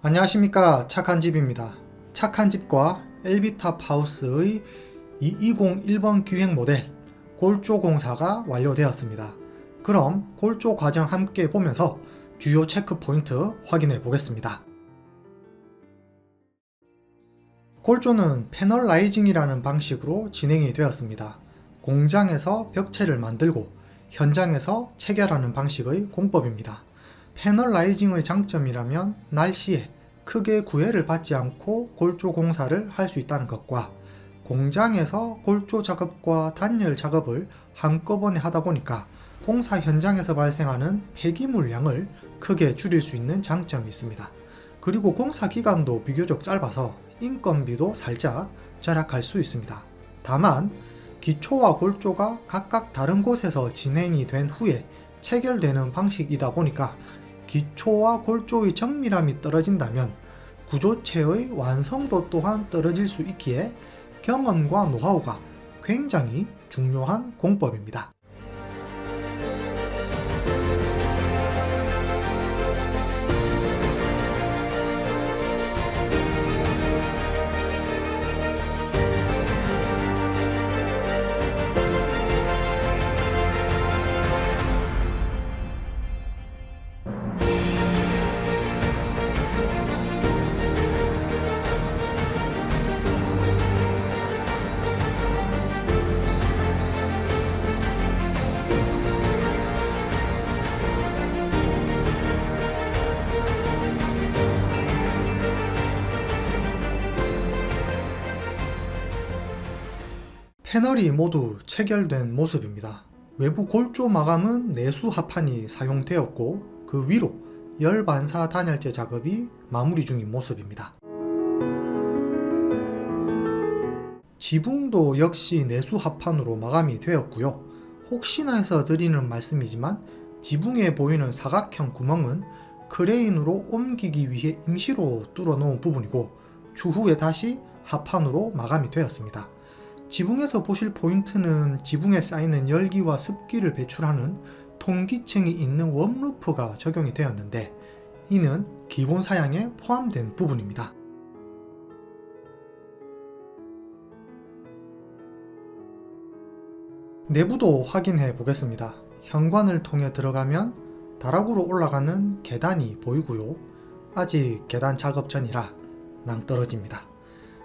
안녕하십니까 착한 집입니다. 착한 집과 엘비탑 하우스의 2201번 기획 모델 골조 공사가 완료되었습니다. 그럼 골조 과정 함께 보면서 주요 체크 포인트 확인해 보겠습니다. 골조는 패널 라이징이라는 방식으로 진행이 되었습니다. 공장에서 벽체를 만들고 현장에서 체결하는 방식의 공법입니다. 패널라이징의 장점이라면 날씨에 크게 구애를 받지 않고 골조 공사를 할 수 있다는 것과 공장에서 골조 작업과 단열 작업을 한꺼번에 하다 보니까 공사 현장에서 발생하는 폐기물량을 크게 줄일 수 있는 장점이 있습니다. 그리고 공사 기간도 비교적 짧아서 인건비도 살짝 절약할 수 있습니다. 다만 기초와 골조가 각각 다른 곳에서 진행이 된 후에 체결되는 방식이다 보니까 기초와 골조의 정밀함이 떨어진다면 구조체의 완성도 또한 떨어질 수 있기에 경험과 노하우가 굉장히 중요한 공법입니다. 패널이 모두 체결된 모습입니다. 외부 골조 마감은 내수 합판이 사용되었고 그 위로 열 반사 단열재 작업이 마무리 중인 모습입니다. 지붕도 역시 내수 합판으로 마감이 되었고요. 혹시나 해서 드리는 말씀이지만 지붕에 보이는 사각형 구멍은 크레인으로 옮기기 위해 임시로 뚫어 놓은 부분이고 추후에 다시 합판으로 마감이 되었습니다. 지붕에서 보실 포인트는 지붕에 쌓이는 열기와 습기를 배출하는 통기층이 있는 웜루프가 적용이 되었는데 이는 기본 사양에 포함된 부분입니다. 내부도 확인해 보겠습니다. 현관을 통해 들어가면 다락으로 올라가는 계단이 보이고요. 아직 계단 작업 전이라 낭떨어집니다.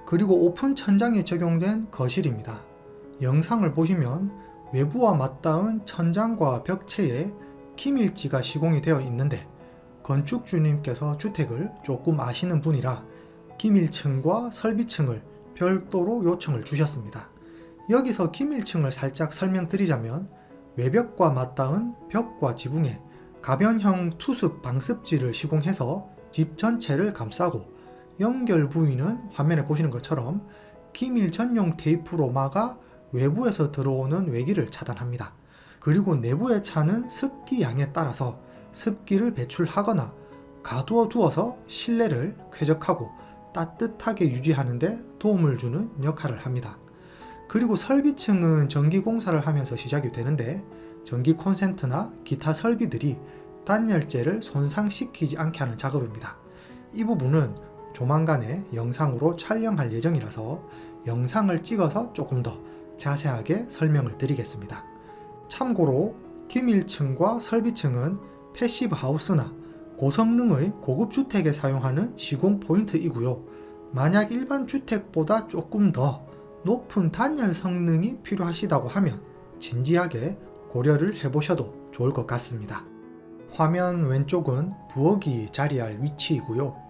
그리고 오픈 천장에 적용된 거실입니다. 영상을 보시면 외부와 맞닿은 천장과 벽체에 기밀지가 시공이 되어 있는데 건축주님께서 주택을 조금 아시는 분이라 기밀층과 설비층을 별도로 요청을 주셨습니다. 여기서 기밀층을 살짝 설명드리자면 외벽과 맞닿은 벽과 지붕에 가변형 투습 방습지를 시공해서 집 전체를 감싸고 연결 부위는 화면에 보시는 것처럼 기밀 전용 테이프로 막아 외부에서 들어오는 외기를 차단합니다. 그리고 내부에 차는 습기 양에 따라서 습기를 배출하거나 가두어 두어서 실내를 쾌적하고 따뜻하게 유지하는데 도움을 주는 역할을 합니다. 그리고 설비층은 전기 공사를 하면서 시작이 되는데 전기 콘센트나 기타 설비들이 단열재를 손상시키지 않게 하는 작업입니다. 이 부분은 조만간에 영상으로 촬영할 예정이라서 영상을 찍어서 조금 더 자세하게 설명을 드리겠습니다. 참고로 기밀층과 설비층은 패시브 하우스나 고성능의 고급 주택에 사용하는 시공 포인트이고요. 만약 일반 주택보다 조금 더 높은 단열 성능이 필요하시다고 하면 진지하게 고려를 해보셔도 좋을 것 같습니다. 화면 왼쪽은 부엌이 자리할 위치이고요.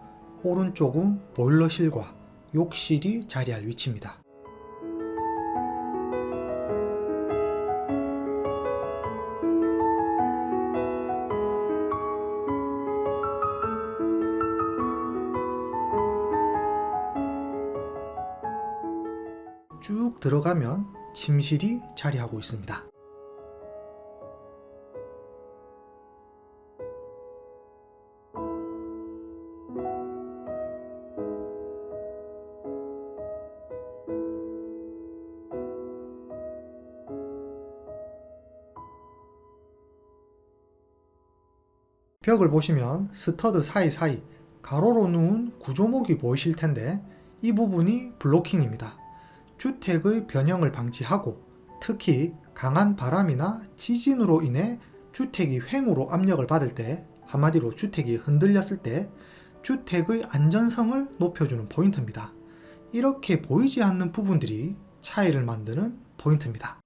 오른쪽은 보일러실과 욕실이 자리할 위치입니다. 쭉 들어가면 침실이 자리하고 있습니다. 벽을 보시면 스터드 사이사이 가로로 누운 구조목이 보이실 텐데 이 부분이 블로킹입니다. 주택의 변형을 방지하고 특히 강한 바람이나 지진으로 인해 주택이 횡으로 압력을 받을 때 한마디로 주택이 흔들렸을 때 주택의 안전성을 높여주는 포인트입니다. 이렇게 보이지 않는 부분들이 차이를 만드는 포인트입니다.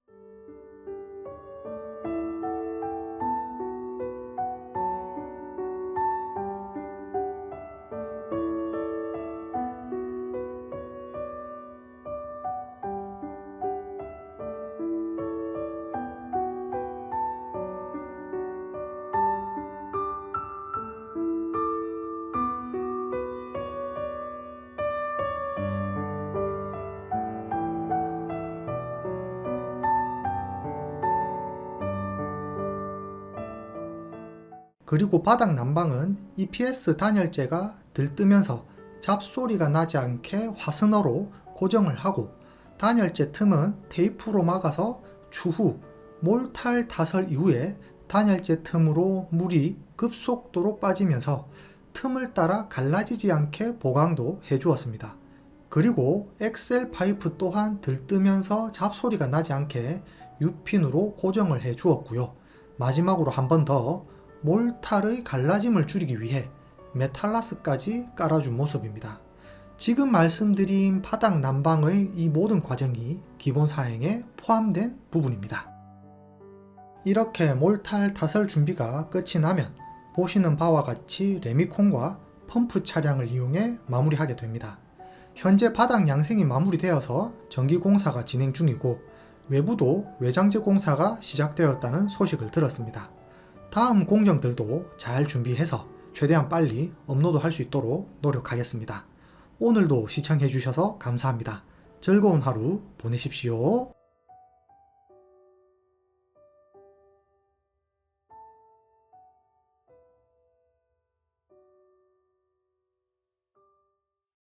그리고 바닥 난방은 EPS 단열재가 들뜨면서 잡소리가 나지 않게 화승어로 고정을 하고 단열재 틈은 테이프로 막아서 추후 몰탈 타설 이후에 단열재 틈으로 물이 급속도로 빠지면서 틈을 따라 갈라지지 않게 보강도 해주었습니다. 그리고 엑셀 파이프 또한 들뜨면서 잡소리가 나지 않게 U핀으로 고정을 해 주었고요. 마지막으로 한 번 더 몰탈의 갈라짐을 줄이기 위해 메탈라스까지 깔아준 모습입니다. 지금 말씀드린 바닥 난방의 이 모든 과정이 기본 사양에 포함된 부분입니다. 이렇게 몰탈 타설 준비가 끝이 나면 보시는 바와 같이 레미콘과 펌프 차량을 이용해 마무리하게 됩니다. 현재 바닥 양생이 마무리되어서 전기 공사가 진행 중이고 외부도 외장재 공사가 시작되었다는 소식을 들었습니다. 다음 공정들도 잘 준비해서 최대한 빨리 업로드 할 수 있도록 노력하겠습니다. 오늘도 시청해주셔서 감사합니다. 즐거운 하루 보내십시오.